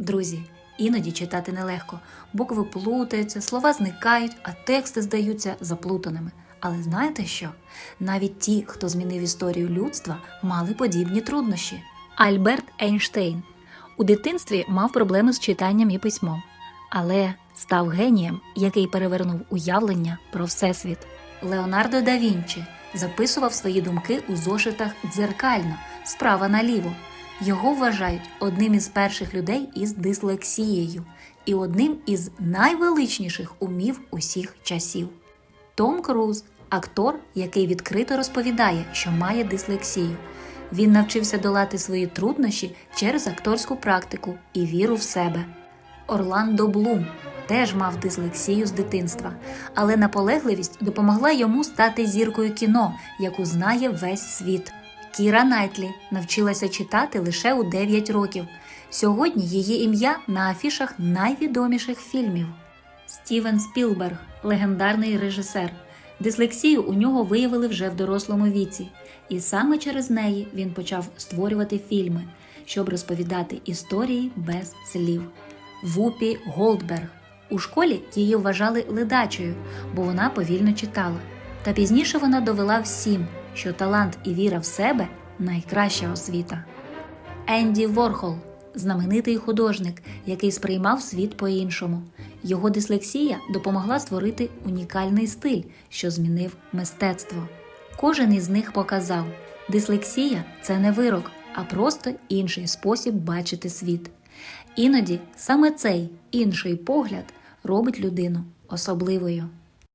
Друзі, іноді читати нелегко, букви плутаються, слова зникають, а тексти здаються заплутаними. Але знаєте що? Навіть ті, хто змінив історію людства, мали подібні труднощі. Альберт Ейнштейн у дитинстві мав проблеми з читанням і письмом, але став генієм, який перевернув уявлення про всесвіт. Леонардо да Вінчі записував свої думки у зошитах дзеркально, справа наліво. Його вважають одним із перших людей із дислексією і одним із найвеличніших умів усіх часів. Том Круз актор, який відкрито розповідає, що має дислексію. Він навчився долати свої труднощі через акторську практику і віру в себе. Орландо Блум теж мав дислексію з дитинства, але наполегливість допомогла йому стати зіркою кіно, яку знає весь світ. Кіра Найтлі навчилася читати лише у 9 років. Сьогодні її ім'я на афішах найвідоміших фільмів. Стівен Спілберг, легендарний режисер. Дислексію у нього виявили вже в дорослому віці, і саме через неї він почав створювати фільми, щоб розповідати історії без слів. Вупі Голдберг. У школі її вважали ледачою, бо вона повільно читала. Та пізніше вона довела всім, що талант і віра в себе найкраща освіта. Енді Ворхол знаменитий художник, який сприймав світ по-іншому. Його дислексія допомогла створити унікальний стиль, що змінив мистецтво. Кожен із них показав, дислексія це не вирок, а просто інший спосіб бачити світ. Іноді саме цей інший погляд робить людину особливою.